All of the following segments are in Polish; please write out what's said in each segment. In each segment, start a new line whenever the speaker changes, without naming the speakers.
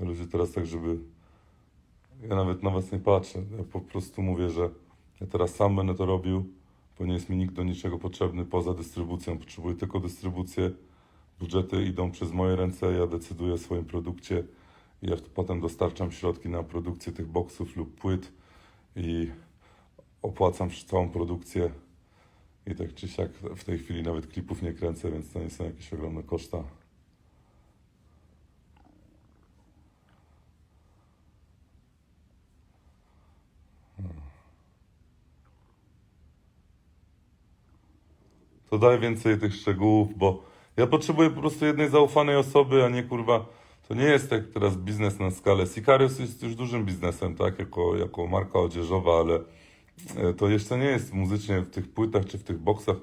Ludzie teraz tak, żeby... Ja nawet na was nie patrzę. Ja po prostu mówię, że ja teraz sam będę to robił, bo nie jest mi nikt do niczego potrzebny poza dystrybucją. Potrzebuję tylko dystrybucję. Budżety idą przez moje ręce, ja decyduję o swoim produkcie ja potem dostarczam środki na produkcję tych boksów lub płyt i opłacam całą produkcję. I tak czy siak w tej chwili nawet klipów nie kręcę, więc to nie są jakieś ogromne koszta. To daj więcej tych szczegółów, bo ja potrzebuję po prostu jednej zaufanej osoby, a nie kurwa. To nie jest tak teraz biznes na skalę. Sicarius jest już dużym biznesem, tak, jako, jako marka odzieżowa, ale e, to jeszcze nie jest muzycznie w tych płytach czy w tych boksach.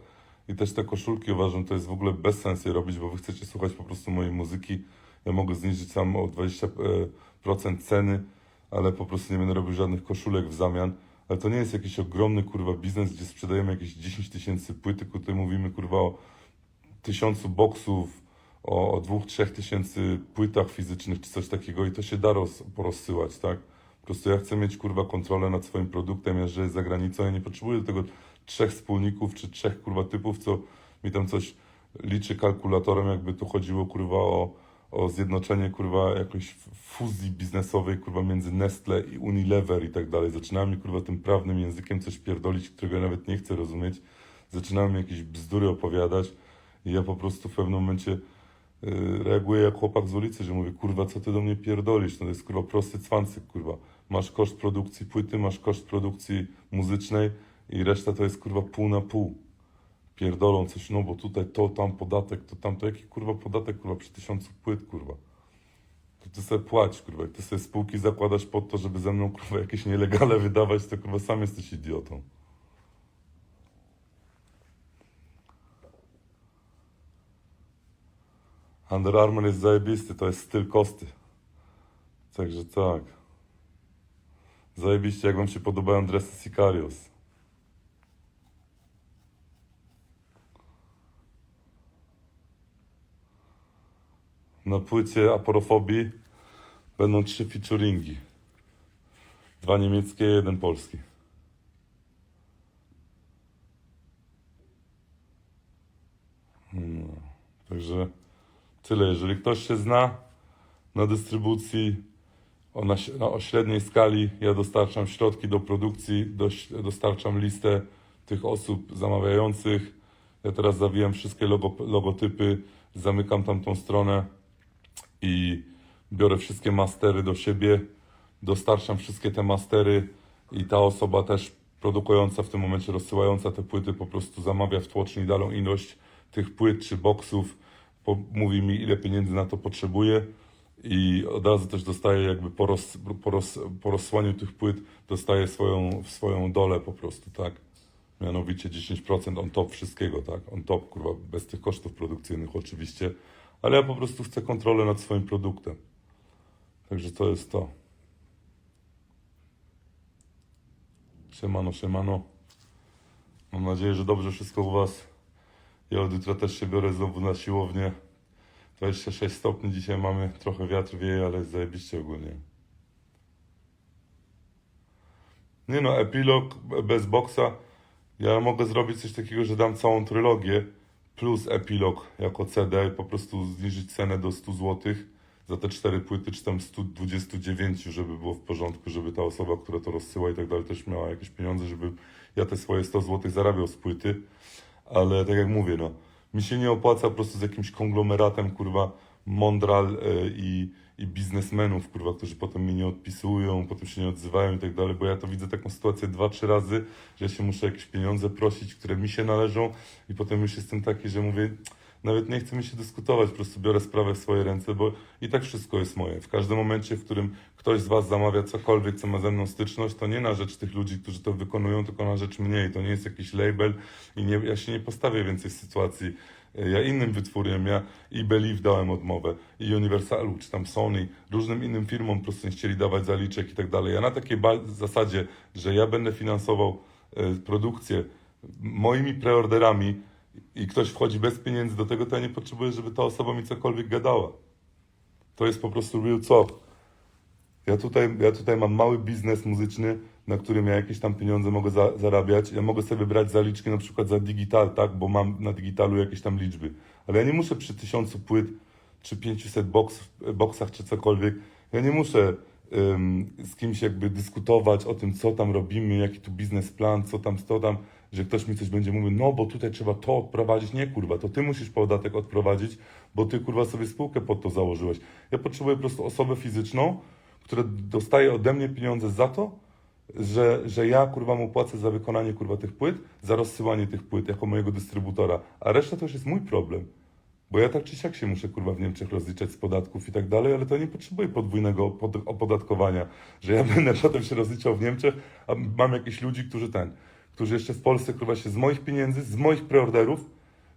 I też te koszulki uważam, to jest w ogóle bez sensu je robić, bo wy chcecie słuchać po prostu mojej muzyki. Ja mogę zniżyć sam o 20% ceny, ale po prostu nie będę robił żadnych koszulek w zamian. Ale to nie jest jakiś ogromny kurwa biznes, gdzie sprzedajemy jakieś 10 tysięcy płyt, tylko tutaj mówimy kurwa o tysiącu boksów, o, o dwóch, trzech tysięcy płytach fizycznych czy coś takiego i to się da roz, porozsyłać, tak? Po prostu ja chcę mieć kurwa kontrolę nad swoim produktem, ja żyję za granicą, ja nie potrzebuję do tego trzech wspólników czy trzech kurwa typów, co mi tam coś liczy kalkulatorem, jakby tu chodziło kurwa o, o zjednoczenie kurwa jakiejś fuzji biznesowej kurwa między Nestle i Unilever i tak dalej. Zaczynałem kurwa tym prawnym językiem coś pierdolić, którego ja nawet nie chcę rozumieć. Zaczynałem jakieś bzdury opowiadać i ja po prostu w pewnym momencie yy, reaguję jak chłopak z ulicy, że mówię, kurwa, co ty do mnie pierdolisz? No to jest kurwa prosty cwancyk, kurwa. Masz koszt produkcji płyty, masz koszt produkcji muzycznej i reszta to jest kurwa pół na pół. Pierdolą coś, no bo tutaj to, tam podatek, to tam, to jaki kurwa podatek, kurwa, przy tysiącu płyt, kurwa. To ty sobie płać, kurwa. Ty sobie spółki zakładasz po to, żeby ze mną, kurwa, jakieś nielegale wydawać, to kurwa sam jesteś idiotą. Under Armour jest zajebisty, to jest styl kosty. Także tak. Zajebiście, jak wam się podobają dresy Sicarius. Na płycie Aporofobii będą trzy featuringi. Dwa niemieckie, jeden polski. No, także tyle. Jeżeli ktoś się zna na dystrybucji o, na, o średniej skali, ja dostarczam środki do produkcji, doś, dostarczam listę tych osób zamawiających. Ja teraz zawijam wszystkie logo, logotypy, zamykam tamtą stronę i biorę wszystkie mastery do siebie, dostarczam wszystkie te mastery i ta osoba też produkująca w tym momencie, rozsyłająca te płyty po prostu zamawia w tłoczni dalą ilość tych płyt czy boksów, po, mówi mi ile pieniędzy na to potrzebuje i od razu też dostaje jakby po, roz, po, roz, po rozsłaniu tych płyt dostaje swoją, swoją dolę po prostu, tak? Mianowicie 10% on top wszystkiego, tak? On top, kurwa, bez tych kosztów produkcyjnych oczywiście, ale ja po prostu chcę kontrolę nad swoim produktem. Także to jest to. Siemano, siemano. Mam nadzieję, że dobrze wszystko u Was. Ja od jutra też się biorę znowu na siłownię. 26 stopni dzisiaj mamy, trochę wiatr wieje, ale jest zajebiście ogólnie. Nie no, epilog bez boksa. Ja mogę zrobić coś takiego, że dam całą trylogię plus epilog jako CD, po prostu zniżyć cenę do 100 zł za te cztery płyty, czy tam 129, żeby było w porządku, żeby ta osoba, która to rozsyła i tak dalej, też miała jakieś pieniądze, żeby ja te swoje 100 zł zarabiał z płyty. Ale tak jak mówię, no, mi się nie opłaca po prostu z jakimś konglomeratem, kurwa, mądral e, i, i biznesmenów, kurwa, którzy potem mi nie odpisują, potem się nie odzywają i tak dalej, bo ja to widzę taką sytuację dwa, trzy razy, że ja się muszę jakieś pieniądze prosić, które mi się należą i potem już jestem taki, że mówię, nawet nie chce mi się dyskutować, po prostu biorę sprawę w swoje ręce, bo i tak wszystko jest moje. W każdym momencie, w którym ktoś z Was zamawia cokolwiek, co ma ze mną styczność, to nie na rzecz tych ludzi, którzy to wykonują, tylko na rzecz mnie. I to nie jest jakiś label i nie, ja się nie postawię więcej w sytuacji. e, Ja innym wytwórniom, ja i Believe dałem odmowę, i Universalu, czy tam Sony, różnym innym firmom po prostu nie chcieli dawać zaliczek i tak dalej. Ja na takiej zasadzie, że ja będę finansował e, produkcję moimi preorderami, i ktoś wchodzi bez pieniędzy do tego, to ja nie potrzebuję, żeby ta osoba mi cokolwiek gadała. To jest po prostu real talk. Ja tutaj, ja tutaj mam mały biznes muzyczny, na którym ja jakieś tam pieniądze mogę za, zarabiać. Ja mogę sobie brać zaliczki na przykład za digital, tak, bo mam na digitalu jakieś tam liczby. Ale ja nie muszę przy tysiącu płyt, czy 500 box, boksach, czy cokolwiek, ja nie muszę z kimś jakby dyskutować o tym, co tam robimy, jaki tu biznesplan, co tam, co tam, że ktoś mi coś będzie mówił, no bo tutaj trzeba to odprowadzić. Nie, kurwa, to ty musisz podatek odprowadzić, bo ty, kurwa, sobie spółkę pod to założyłeś. Ja potrzebuję po prostu osobę fizyczną, która dostaje ode mnie pieniądze za to, że, że ja kurwa mu płacę za wykonanie kurwa tych płyt, za rozsyłanie tych płyt jako mojego dystrybutora, a reszta to już jest mój problem. Bo ja tak czy siak się muszę kurwa w Niemczech rozliczać z podatków i tak dalej, ale to nie potrzebuję podwójnego pod- opodatkowania, że ja będę potem się rozliczał w Niemczech, a mam jakichś ludzi, którzy ten, którzy jeszcze w Polsce kurwa się z moich pieniędzy, z moich preorderów,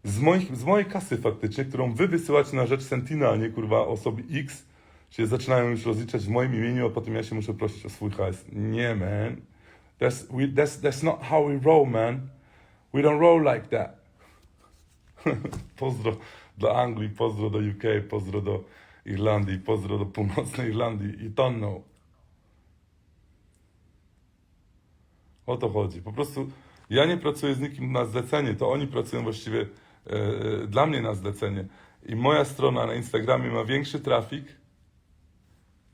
z, moich, z mojej kasy faktycznie, którą wy wysyłacie na rzecz Sentina, a nie kurwa osoby X, się zaczynają już rozliczać w moim imieniu, a potem ja się muszę prosić o swój hajs. Nie, man. That's, we, that's, that's not how we roll, man. We don't roll like that. pozdro do Anglii, pozdro do UK, pozdro do Irlandii, pozdro do północnej Irlandii i tonną. O to chodzi. Po prostu ja nie pracuję z nikim na zlecenie, to oni pracują właściwie e, dla mnie na zlecenie. I moja strona na Instagramie ma większy trafik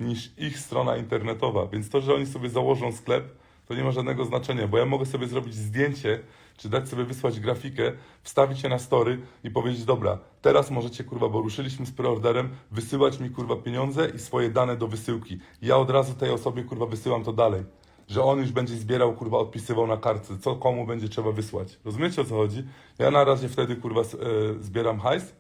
niż ich strona internetowa. Więc to, że oni sobie założą sklep, to nie ma żadnego znaczenia, bo ja mogę sobie zrobić zdjęcie, czy dać sobie wysłać grafikę, wstawić je na story i powiedzieć, dobra, teraz możecie, kurwa, bo ruszyliśmy z preorderem, wysyłać mi, kurwa, pieniądze i swoje dane do wysyłki. Ja od razu tej osobie, kurwa, wysyłam to dalej. Że on już będzie zbierał, kurwa, odpisywał na kartce, co komu będzie trzeba wysłać. Rozumiecie, o co chodzi? Ja na razie wtedy, kurwa, e, zbieram hajs,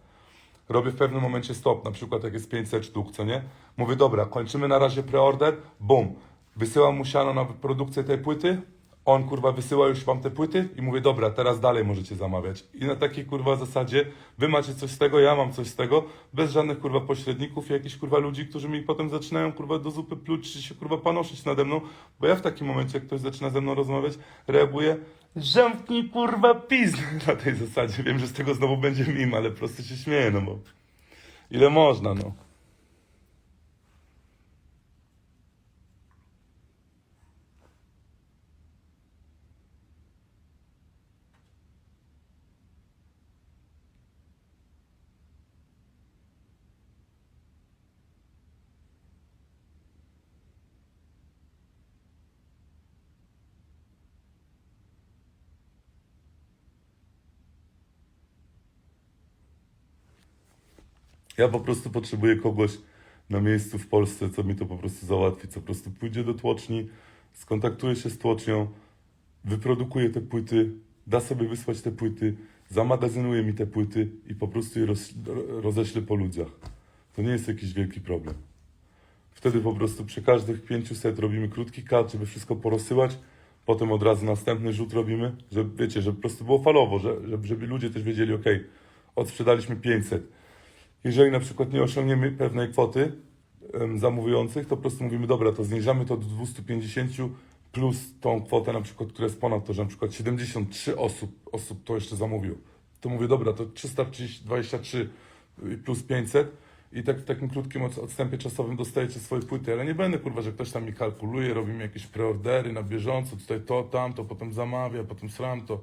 robię w pewnym momencie stop, na przykład jak jest 500 sztuk, co nie? Mówię, dobra, kończymy na razie preorder, bum, wysyłam mu siano na produkcję tej płyty, on kurwa wysyła już wam te płyty i mówię, dobra, teraz dalej możecie zamawiać. I na takiej kurwa zasadzie, wy macie coś z tego, ja mam coś z tego, bez żadnych kurwa pośredników i jakichś kurwa ludzi, którzy mi potem zaczynają kurwa do zupy pluć, czy się kurwa panoszyć nade mną, bo ja w takim momencie, jak ktoś zaczyna ze mną rozmawiać, reaguję, zamknij kurwa pizdę na tej zasadzie. Wiem, że z tego znowu będzie mim, ale po się śmieję, no bo ile można, no. Ja po prostu potrzebuję kogoś na miejscu w Polsce, co mi to po prostu załatwi, co po prostu pójdzie do tłoczni, skontaktuje się z tłocznią, wyprodukuje te płyty, da sobie wysłać te płyty, zamagazynuje mi te płyty i po prostu je roz, roześlę po ludziach. To nie jest jakiś wielki problem. Wtedy po prostu przy każdych 500 robimy krótki cut, żeby wszystko porozsyłać. Potem od razu następny rzut robimy, żeby wiecie, żeby po prostu było falowo, że, żeby, żeby ludzie też wiedzieli, ok, odsprzedaliśmy 500. Jeżeli na przykład nie osiągniemy pewnej kwoty zamówiających, to po prostu mówimy, dobra, to zniżamy to do 250 plus tą kwotę na przykład, która jest ponad to, że na przykład 73 osób, osób to jeszcze zamówił. To mówię, dobra, to 323 plus 500 i tak w takim krótkim od- odstępie czasowym dostajecie swoje płyty, ale nie będę kurwa, że ktoś tam mi kalkuluje, robimy jakieś preordery na bieżąco, tutaj to, tamto, potem zamawia, potem sram to.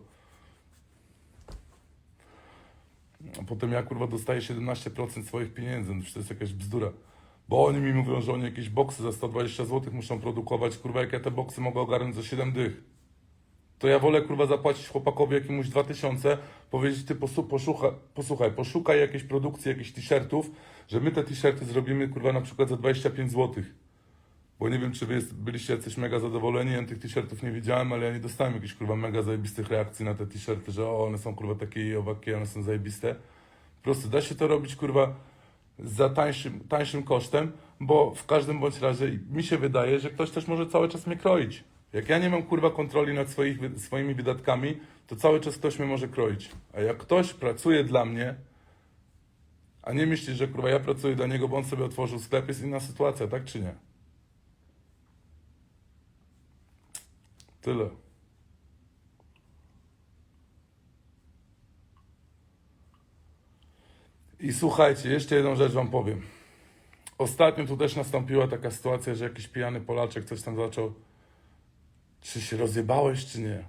A potem ja kurwa dostaję 17% swoich pieniędzy, no to jest jakaś bzdura. Bo oni mi mówią, że oni jakieś boksy za 120 zł muszą produkować, kurwa jak ja te boksy mogę ogarnąć za 7 dych. To ja wolę kurwa zapłacić chłopakowi jakiemuś 2000, powiedzieć ty posłuchaj, posłuchaj, poszukaj jakiejś produkcji, jakichś t-shirtów, że my te t-shirty zrobimy kurwa na przykład za 25 zł. Bo nie wiem, czy wy jest, byliście jacyś mega zadowoleni, ja tych t-shirtów nie widziałem, ale ja nie dostałem jakichś kurwa mega zajebistych reakcji na te t-shirty, że o, one są kurwa takie i owakie, one są zajebiste. Po prostu da się to robić kurwa za tańszym, tańszym kosztem, bo w każdym bądź razie mi się wydaje, że ktoś też może cały czas mnie kroić. Jak ja nie mam kurwa kontroli nad swoich, swoimi wydatkami, to cały czas ktoś mnie może kroić. A jak ktoś pracuje dla mnie, a nie myśli, że kurwa ja pracuję dla niego, bo on sobie otworzył sklep, jest inna sytuacja, tak czy nie? Tyle. I słuchajcie, jeszcze jedną rzecz wam powiem. Ostatnio tu też nastąpiła taka sytuacja, że jakiś pijany Polaczek coś tam zaczął. Czy się rozjebałeś, czy nie?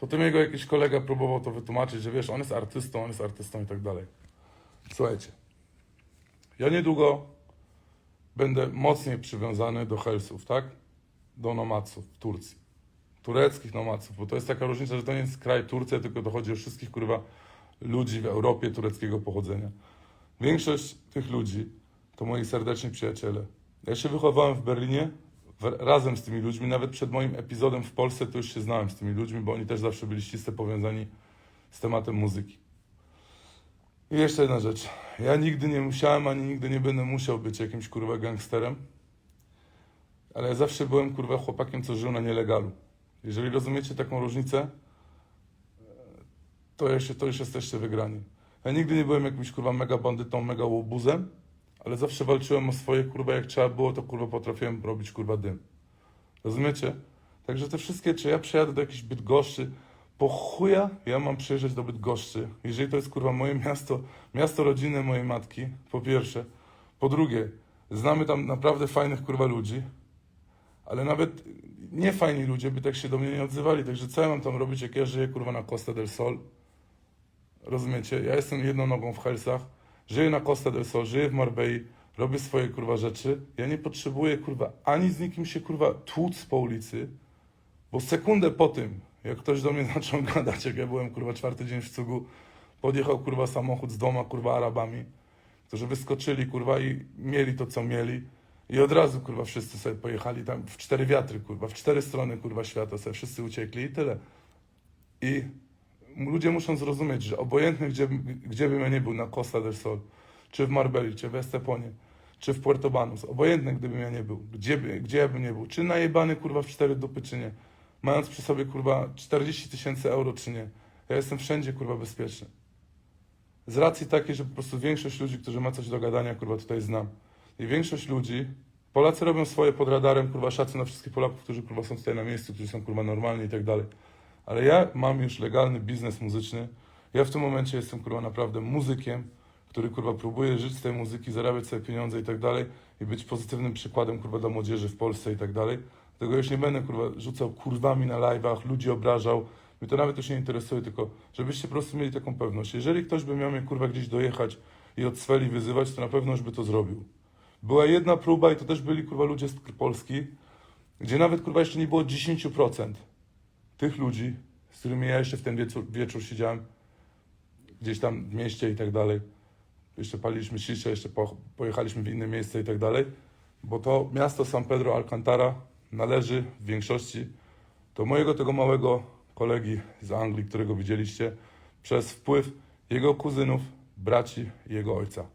Potem jego jakiś kolega próbował to wytłumaczyć, że wiesz, on jest artystą, on jest artystą i tak dalej. Słuchajcie, ja niedługo będę mocniej przywiązany do Helsów, tak? Do nomadców w Turcji. Tureckich nomadców, bo to jest taka różnica, że to nie jest kraj Turcja, tylko dochodzi o wszystkich kurwa ludzi w Europie tureckiego pochodzenia. Większość tych ludzi to moi serdeczni przyjaciele. Ja się wychowałem w Berlinie w, razem z tymi ludźmi, nawet przed moim epizodem w Polsce to już się znałem z tymi ludźmi, bo oni też zawsze byli ściśle powiązani z tematem muzyki. I jeszcze jedna rzecz. Ja nigdy nie musiałem, ani nigdy nie będę musiał być jakimś kurwa gangsterem, ale ja zawsze byłem kurwa chłopakiem, co żył na nielegalu. Jeżeli rozumiecie taką różnicę, to, jeszcze, to już jesteście wygrani. Ja nigdy nie byłem jakimś kurwa mega bandytą, mega łobuzem, ale zawsze walczyłem o swoje kurwa, jak trzeba było, to kurwa potrafiłem robić kurwa dym. Rozumiecie? Także te wszystkie, czy ja przyjadę do jakiejś Bydgoszczy, po chuja ja mam przyjeżdżać do Bydgoszczy, jeżeli to jest kurwa moje miasto, miasto rodzinne mojej matki, po pierwsze. Po drugie, znamy tam naprawdę fajnych kurwa ludzi, ale nawet nie fajni ludzie by tak się do mnie nie odzywali, także co ja mam tam robić, jak ja żyję kurwa na Costa del Sol? Rozumiecie? Ja jestem jedną nogą w Helsach, żyję na Costa del Sol, żyję w Marbei, robię swoje kurwa rzeczy. Ja nie potrzebuję kurwa ani z nikim się kurwa tłuc po ulicy, bo sekundę po tym, jak ktoś do mnie zaczął gadać, jak ja byłem kurwa czwarty dzień w cugu, podjechał kurwa samochód z dwoma kurwa Arabami, którzy wyskoczyli kurwa i mieli to co mieli. I od razu kurwa wszyscy sobie pojechali tam w cztery wiatry kurwa, w cztery strony kurwa świata sobie wszyscy uciekli i tyle. I ludzie muszą zrozumieć, że obojętnie gdzie, gdzie bym ja nie był, na Costa del Sol, czy w Marbeli, czy w Esteponie, czy w Puerto Banus, obojętnie gdybym ja nie był, gdzie, gdzie ja bym nie był, czy najebany kurwa w cztery dupy, czy nie, mając przy sobie kurwa 40 tysięcy euro, czy nie, ja jestem wszędzie kurwa bezpieczny. Z racji takiej, że po prostu większość ludzi, którzy ma coś do gadania, kurwa tutaj znam. I większość ludzi, Polacy robią swoje pod radarem, kurwa szacun na wszystkich Polaków, którzy kurwa są tutaj na miejscu, którzy są kurwa normalni i tak dalej. Ale ja mam już legalny biznes muzyczny. Ja w tym momencie jestem kurwa naprawdę muzykiem, który kurwa próbuje żyć z tej muzyki, zarabiać sobie pieniądze i tak dalej i być pozytywnym przykładem kurwa dla młodzieży w Polsce i tak dalej. Dlatego już nie będę kurwa rzucał kurwami na live'ach, ludzi obrażał. Mnie to nawet już nie interesuje, tylko żebyście po prostu mieli taką pewność. Jeżeli ktoś by miał mnie kurwa gdzieś dojechać i od Sweli wyzywać, to na pewno już by to zrobił. Była jedna próba i to też byli kurwa ludzie z Polski, gdzie nawet kurwa jeszcze nie było 10% tych ludzi, z którymi ja jeszcze w ten wieczór, wieczór siedziałem, gdzieś tam w mieście i tak dalej. Jeszcze paliliśmy siszę, jeszcze po, pojechaliśmy w inne miejsce i tak dalej, bo to miasto San Pedro Alcantara należy w większości do mojego tego małego kolegi z Anglii, którego widzieliście, przez wpływ jego kuzynów, braci i jego ojca.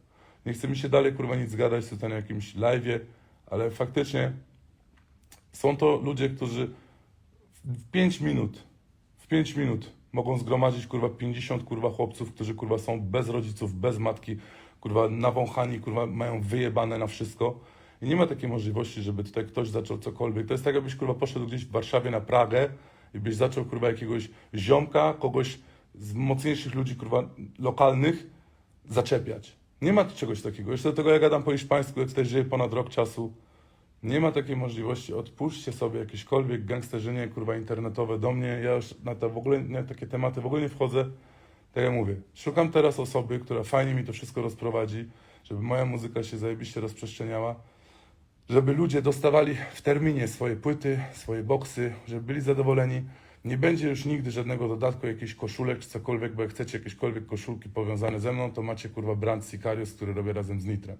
Nie chce mi się dalej kurwa nic gadać tutaj na jakimś live'ie, ale faktycznie są to ludzie, którzy w 5 minut, w 5 minut mogą zgromadzić kurwa 50 kurwa chłopców, którzy kurwa są bez rodziców, bez matki, kurwa nawąchani, kurwa mają wyjebane na wszystko. I nie ma takiej możliwości, żeby tutaj ktoś zaczął cokolwiek. To jest tak, jakbyś kurwa poszedł gdzieś w Warszawie na Pragę i byś zaczął kurwa jakiegoś ziomka, kogoś z mocniejszych ludzi kurwa lokalnych zaczepiać. Nie ma czegoś takiego. Jeszcze do tego ja gadam po hiszpańsku, ja tutaj żyję ponad rok czasu. Nie ma takiej możliwości. Odpuśćcie sobie jakiekolwiek gangsterzynie, kurwa, internetowe do mnie. Ja już na te w ogóle, na takie tematy w ogóle nie wchodzę. Tak jak mówię, szukam teraz osoby, która fajnie mi to wszystko rozprowadzi, żeby moja muzyka się zajebiście rozprzestrzeniała, żeby ludzie dostawali w terminie swoje płyty, swoje boksy, żeby byli zadowoleni. Nie będzie już nigdy żadnego dodatku, jakichś koszulek czy cokolwiek, bo jak chcecie jakiekolwiek koszulki powiązane ze mną, to macie kurwa brand Sicarius, który robię razem z Nitrem.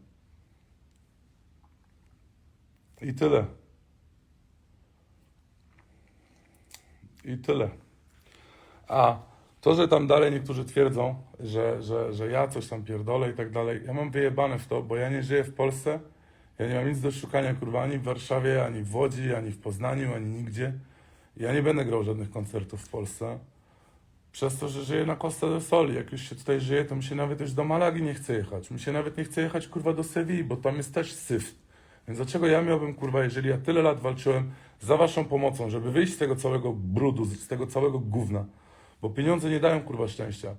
I tyle. I tyle. A to, że tam dalej niektórzy twierdzą, że, że, że ja coś tam pierdolę i tak dalej, ja mam wyjebane w to, bo ja nie żyję w Polsce, ja nie mam nic do szukania kurwa ani w Warszawie, ani w Łodzi, ani w Poznaniu, ani nigdzie. Ja nie będę grał żadnych koncertów w Polsce. Przez to, że żyję na Costa del Sol. Jak już się tutaj żyje, to mi się nawet już do Malagi nie chce jechać. Mi się nawet nie chce jechać kurwa do Sewilli, bo tam jest też syf. Więc dlaczego ja miałbym, kurwa, jeżeli ja tyle lat walczyłem za waszą pomocą, żeby wyjść z tego całego brudu, z tego całego gówna, bo pieniądze nie dają, kurwa, szczęścia.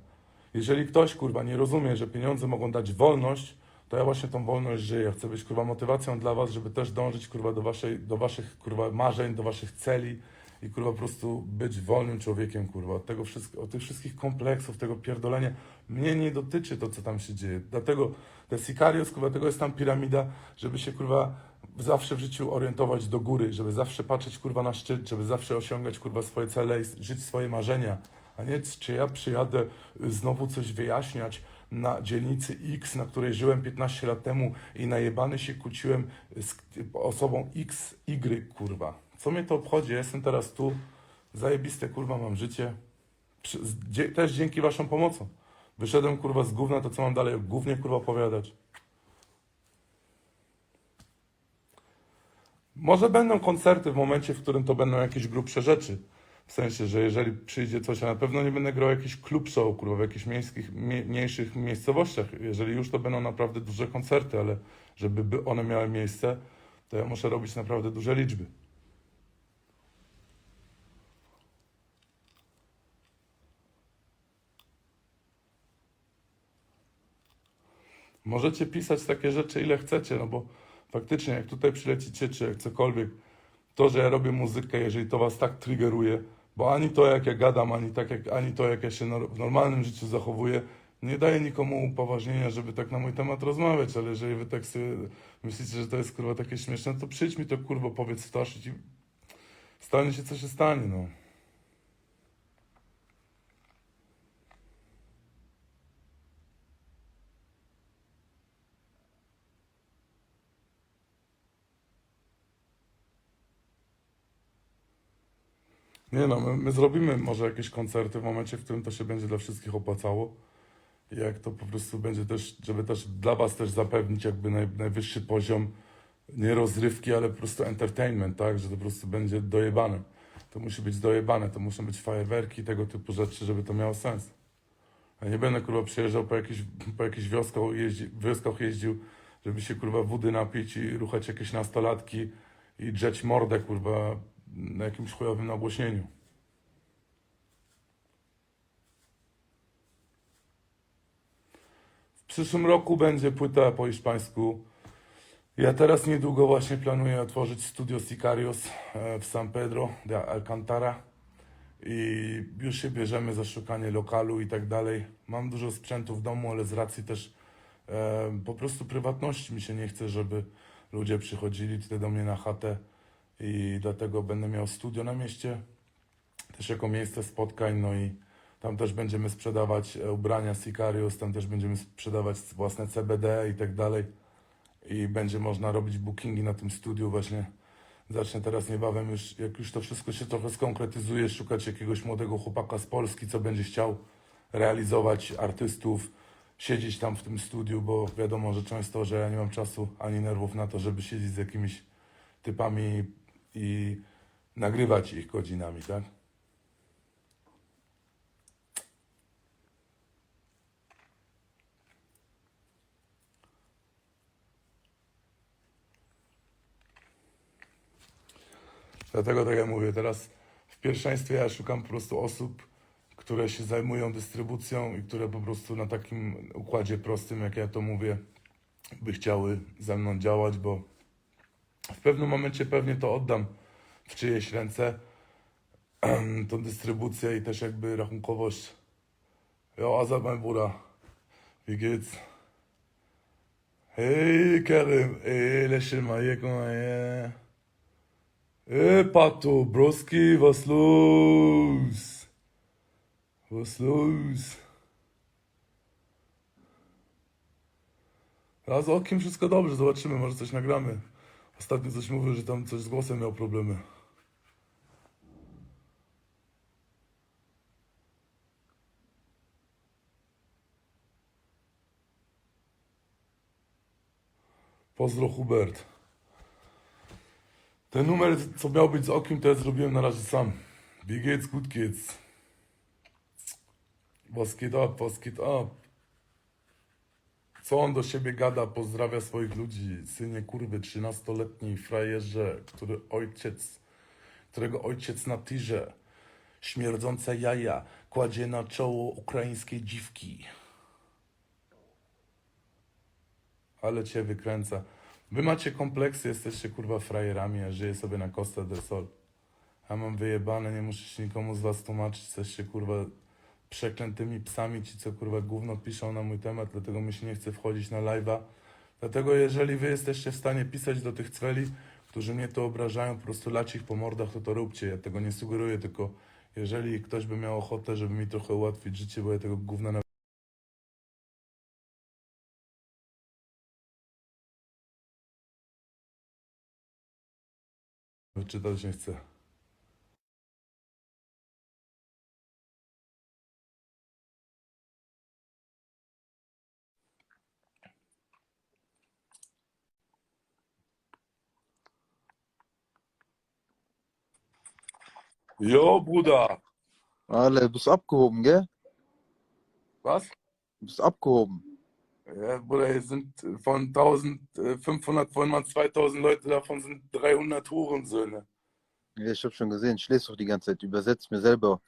Jeżeli ktoś, kurwa, nie rozumie, że pieniądze mogą dać wolność, to ja właśnie tą wolność żyję. Chcę być kurwa motywacją dla was, żeby też dążyć kurwa do, waszej, do waszych kurwa marzeń, do waszych celi i kurwa po prostu być wolnym człowiekiem, kurwa. Od tego wszystko, od tych wszystkich kompleksów, tego pierdolenia. Mnie nie dotyczy to, co tam się dzieje. Dlatego te Sicarios, kurwa, tego jest tam piramida, żeby się kurwa zawsze w życiu orientować do góry, żeby zawsze patrzeć kurwa na szczyt, żeby zawsze osiągać kurwa swoje cele i żyć swoje marzenia. A nie, czy ja przyjadę y, znowu coś wyjaśniać na dzielnicy X, na której żyłem 15 lat temu i najebany się kłóciłem z osobą X, Y, kurwa. Co mnie to obchodzi? Jestem teraz tu, zajebiste, kurwa, mam życie. Też dzięki waszą pomocą. Wyszedłem, kurwa, z gówna, to co mam dalej o gównie, kurwa, opowiadać. Może będą koncerty w momencie, w którym to będą jakieś grubsze rzeczy. W sensie, że jeżeli przyjdzie coś, a na pewno nie będę grał jakiś klub show, kurwa, w jakichś miejskich, mie, mniejszych miejscowościach. Jeżeli już, to będą naprawdę duże koncerty, ale żeby by one miały miejsce, to ja muszę robić naprawdę duże liczby. Możecie pisać takie rzeczy, ile chcecie, no bo faktycznie, jak tutaj przylecicie, czy jak cokolwiek, to, że ja robię muzykę, jeżeli to was tak triggeruje, bo ani to, jak ja gadam, ani, tak jak, ani to, jak ja się w normalnym życiu zachowuję, nie daje nikomu upoważnienia, żeby tak na mój temat rozmawiać, ale jeżeli wy tak sobie myślicie, że to jest kurwa takie śmieszne, to przyjdź mi to kurwa powiedz twarz i stanie się, co się stanie, no. Nie no, my, my zrobimy może jakieś koncerty w momencie, w którym to się będzie dla wszystkich opłacało. I jak to po prostu będzie też, żeby też dla was też zapewnić jakby naj, najwyższy poziom nie rozrywki, ale po prostu entertainment, tak? Że to po prostu będzie dojebane. To musi być dojebane, to muszą być fajerwerki, tego typu rzeczy, żeby to miało sens. Ja nie będę kurwa przyjeżdżał po jakichś, po jakichś wioskach, jeździ, wioskach jeździł, żeby się kurwa wody napić i ruchać jakieś nastolatki i drzeć mordę kurwa na jakimś chujowym nagłośnieniu. W przyszłym roku będzie płyta po hiszpańsku. Ja teraz niedługo właśnie planuję otworzyć studio Sicarios e, w San Pedro de Alcantara i już się bierzemy za szukanie lokalu i tak dalej. Mam dużo sprzętu w domu, ale z racji też e, po prostu prywatności mi się nie chce, żeby ludzie przychodzili tutaj do mnie na chatę i dlatego będę miał studio na mieście, też jako miejsce spotkań, no i tam też będziemy sprzedawać e, ubrania Sicarius, tam też będziemy sprzedawać własne CBD i tak dalej i będzie można robić bookingi na tym studiu właśnie. Zacznę teraz niebawem już, jak już to wszystko się trochę skonkretyzuje, szukać jakiegoś młodego chłopaka z Polski, co będzie chciał realizować artystów, siedzieć tam w tym studiu, bo wiadomo, że często, że ja nie mam czasu ani nerwów na to, żeby siedzieć z jakimiś typami i nagrywać ich godzinami, tak? Dlatego tak jak mówię, teraz w pierwszeństwie ja szukam po prostu osób, które się zajmują dystrybucją i które po prostu na takim układzie prostym, jak ja to mówię, by chciały ze mną działać, bo w pewnym momencie pewnie to oddam w czyjeś ręce tą dystrybucję i też jakby rachunkowość. Jo, Azad mein Bruder, wie geht's? Hey Karim, ey lächel mal hier, guck mal Pato, Broski, was los? Was los? A z okiem wszystko dobrze, zobaczymy, może coś nagramy. Ostatnio coś mówił, że tam coś z głosem miał problemy. Pozdro Hubert. Ten numer, co miał być z okiem, to ja zrobiłem na razie sam. Geht's, gut geht's. Was geht up, was geht up. Co on do siebie gada, pozdrawia swoich ludzi, synie kurwy, 13-letniej frajerze, który ojciec, którego ojciec na tirze, śmierdzące jaja, kładzie na czoło ukraińskiej dziwki. Ale cię wykręca. Wy macie kompleksy, jesteście kurwa frajerami, ja żyję sobie na Costa del Sol. Ja mam wyjebane, nie muszę się nikomu z was tłumaczyć, jesteście kurwa przeklętymi psami, ci co kurwa gówno piszą na mój temat, dlatego mi się nie chce wchodzić na live'a. Dlatego jeżeli wy jesteście w stanie pisać do tych cweli, którzy mnie to obrażają, po prostu lać ich po mordach, to to róbcie. Ja tego nie sugeruję, tylko jeżeli ktoś by miał ochotę, żeby mi trochę ułatwić życie, bo ja tego gówna na wyczytać nie chcę. Jo, Bruder.
Ale bist abgehoben, gell?
Was?
Bist abgehoben.
Ja, Bruder, hier sind von 1500 wollen man 2000 Leute, davon sind 300 Hurensöhne.
Ja, ich hab schon gesehen, ich lese doch die ganze Zeit, übersetzt mir selber.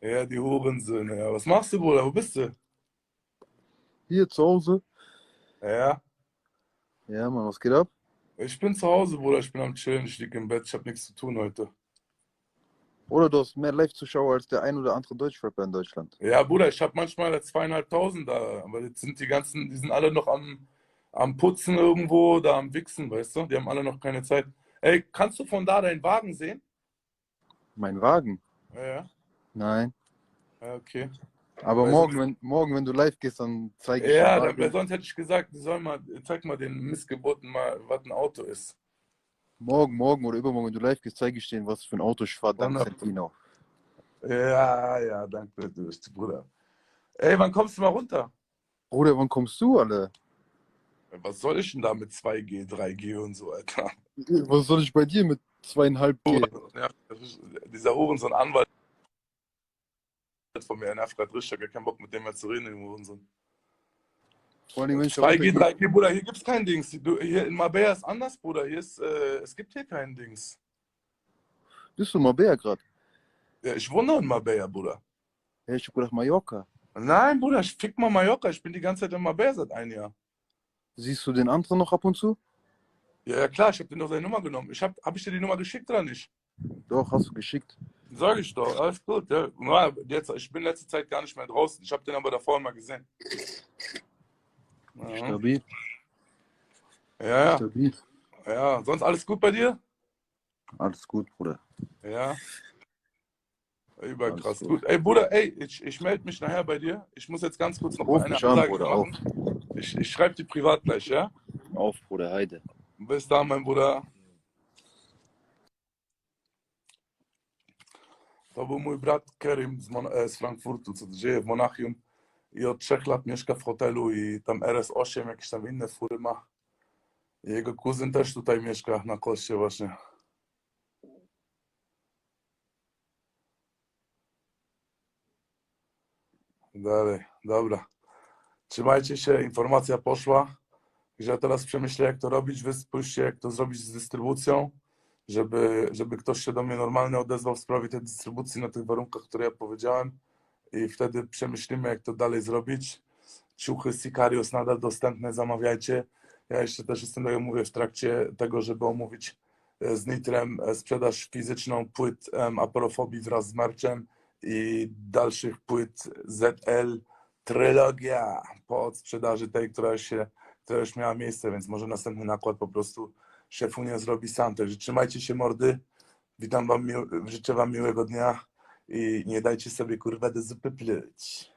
Ja, die Hurensöhne. Ja, was machst du, Bruder? Wo bist du?
Hier zu Hause.
Ja,
Ja, Mann, was geht ab?
ich bin zu Hause, Bruder. Ich bin am Chillen. Ich liege im Bett. Ich habe nichts zu tun heute.
Oder du hast mehr Live-Zuschauer als der ein oder andere Deutschrapper in Deutschland.
Ja, Bruder, ich habe manchmal zweieinhalbtausend da. Aber jetzt sind die ganzen, die sind alle noch am, am Putzen irgendwo, da am Wichsen, weißt du? Die haben alle noch keine Zeit. Ey, kannst du von da deinen Wagen sehen?
Mein Wagen?
Ja, ja.
Nein.
Ja, okay.
Aber morgen wenn, morgen, wenn du live gehst, dann zeige ich
Ja, dann, sonst hätte ich gesagt, sollen mal, zeig mal den Missgeburten mal, was ein Auto ist.
Morgen, morgen oder übermorgen, wenn du live gehst, zeige ich denen, was für ein Auto ich fahre, dank
Wunderbar.
Sentino.
Ja, ja, danke, du bist Bruder. Ey, wann kommst du mal runter?
Bruder, wann kommst du, alle?
Was soll ich denn da mit 2G, 3G und so, Alter?
Was soll ich bei dir mit zweieinhalb G?
Ja, dieser Hurensohn Anwalt von mir, er nervt gerade richtig, ich hab gar keinen Bock mit dem mehr zu reden, dem Hurensohn.
Vor allem, wenn ich da
2G,
runtergehe-
3G, Bruder, hier gibt's kein Dings. Hier in Marbella ist anders, Bruder. Hier ist, äh, es gibt hier kein Dings.
Bist du in Marbella gerade?
Ja, ich wohne in Marbella, Bruder.
Ja, ich hab gedacht Mallorca.
Nein, Bruder, ich fick mal Mallorca. Ich bin die ganze Zeit in Marbella seit einem Jahr.
Siehst du den anderen noch ab und zu?
Ja, ja klar, ich habe dir doch seine Nummer genommen. Ich hab, hab ich dir die Nummer geschickt oder nicht?
Doch, hast du geschickt.
Sag ich doch, alles gut. Ja. Jetzt, ich bin letzte Zeit gar nicht mehr draußen. Ich habe den aber davor mal gesehen. Ja,
Stabil.
ja, ja,
Stabil.
ja. Sonst alles gut bei dir?
Alles gut, Bruder.
Ja. Überkrass.
Gut.
Gut. Ey, Bruder, ey, ich, ich melde mich nachher bei dir. Ich muss jetzt ganz kurz noch
Ruf
eine Ansage
Bruder, auf.
machen. Ich, ich schreibe dir privat gleich, ja?
Auf, Bruder, Heide.
Bis dann, mein Bruder. To był mój brat Kerim z, Mon- e, z Frankfurtu, co żyje w Monachium i od trzech lat mieszka w hotelu i tam RS8, jakieś tam inne fury ma. Jego kuzyn też tutaj mieszka na koście właśnie. Dalej, dobra. Trzymajcie się, informacja poszła. ja teraz przemyślę, jak to robić. Wy spójrzcie, jak to zrobić z dystrybucją, żeby, żeby ktoś się do mnie normalnie odezwał w sprawie tej dystrybucji na tych warunkach, które ja powiedziałem. I wtedy przemyślimy, jak to dalej zrobić. Ciuchy Sicarius nadal dostępne, zamawiajcie. Ja jeszcze też jestem, tak jak mówię, w trakcie tego, żeby omówić e, z Nitrem e, sprzedaż fizyczną płyt Apolofobii wraz z merchem i dalszych płyt ZL Trylogia po odsprzedaży tej, która się która już miała miejsce, więc może następny nakład po prostu szefunia zrobi sam. Także trzymajcie się mordy. Witam wam, życzę wam miłego dnia i nie dajcie sobie kurwa do zupy pluć.